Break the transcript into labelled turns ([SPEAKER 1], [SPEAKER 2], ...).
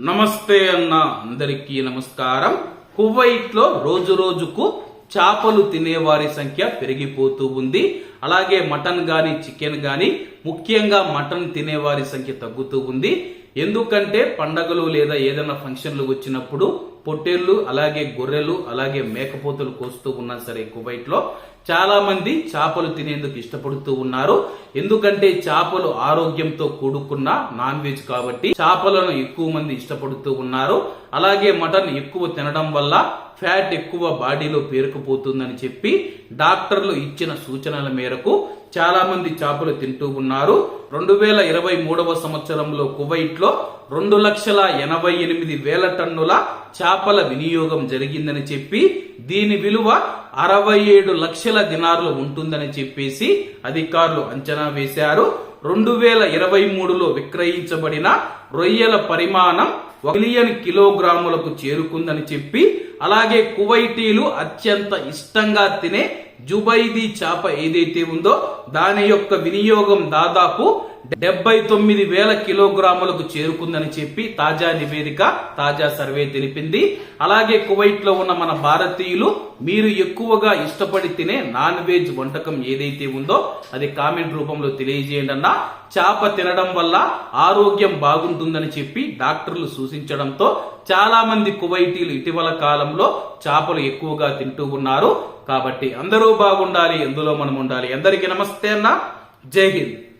[SPEAKER 1] నమస్తే అన్న అందరికీ నమస్కారం. కువైట్లో రోజు రోజుకు చేపలు తినేవారి సంఖ్య పెరిగిపోతూ ఉంది. అలాగే మటన్ గాని చికెన్ గాని ముఖ్యంగా మటన్ తినేవారి సంఖ్య తగ్గుతూ ఉంది. ఎందుకంటే పండగలు లేదా ఏదైనా ఫంక్షన్లు వచ్చినప్పుడు పొట్టేళ్ళు అలాగే గొర్రెలు అలాగే మేకపోతులు కోస్తూ ఉన్నా సరే కువైట్లో చాలా మంది చేపలు తినేందుకు ఇష్టపడుతూ ఉన్నారు. ఎందుకంటే చేపలు ఆరోగ్యంతో కూడుకున్న నాన్ వెజ్ కాబట్టి చేపలను ఎక్కువ మంది ఇష్టపడుతూ ఉన్నారు. అలాగే మటన్ ఎక్కువ తినడం వల్ల ఫ్యాట్ ఎక్కువ బాడీలో పేరుకుపోతుందని చెప్పి డాక్టర్లు ఇచ్చిన సూచనల మేరకు చాలా మంది చేపలు తింటూ ఉన్నారు. రెండు వేల ఇరవై మూడవ సంవత్సరంలో కువైట్లో రెండు లక్షల ఎనభై ఎనిమిది వేల టన్నుల చేపల వినియోగం జరిగిందని చెప్పి దీని విలువ అరవై ఏడు లక్షల దినార్లు ఉంటుందని చెప్పేసి అధికారులు అంచనా వేశారు. రెండు వేల ఇరవై మూడులో విక్రయించబడిన రొయ్యల పరిమాణం ఒక మిలియన్ కిలోగ్రాములకు చేరుకుందని చెప్పి అలాగే కువైటీలు అత్యంత ఇష్టంగా తినే జుబైదీ చేప ఏదైతే ఉందో దాని యొక్క వినియోగం దాదాపు డెబ్బై తొమ్మిది వేల కిలోగ్రాములకు చేరుకుందని చెప్పి తాజా నివేదిక తాజా సర్వే తెలిపింది. అలాగే కువైట్లో ఉన్న మన భారతీయులు మీరు ఎక్కువగా ఇష్టపడి తినే నాన్ వెజ్ వంటకం ఏదైతే ఉందో అది కామెంట్ రూపంలో తెలియజేయండి అన్న. చేప తినడం వల్ల ఆరోగ్యం బాగుంటుందని చెప్పి డాక్టర్లు సూచించడంతో చాలా మంది కువైటీలు ఇటీవల కాలంలో చేపలు ఎక్కువగా తింటూ ఉన్నారు. కాబట్టి అందరూ బాగుండాలి ఎందులో మనం ఉండాలి. అందరికీ నమస్తే అన్న. జై హింద్.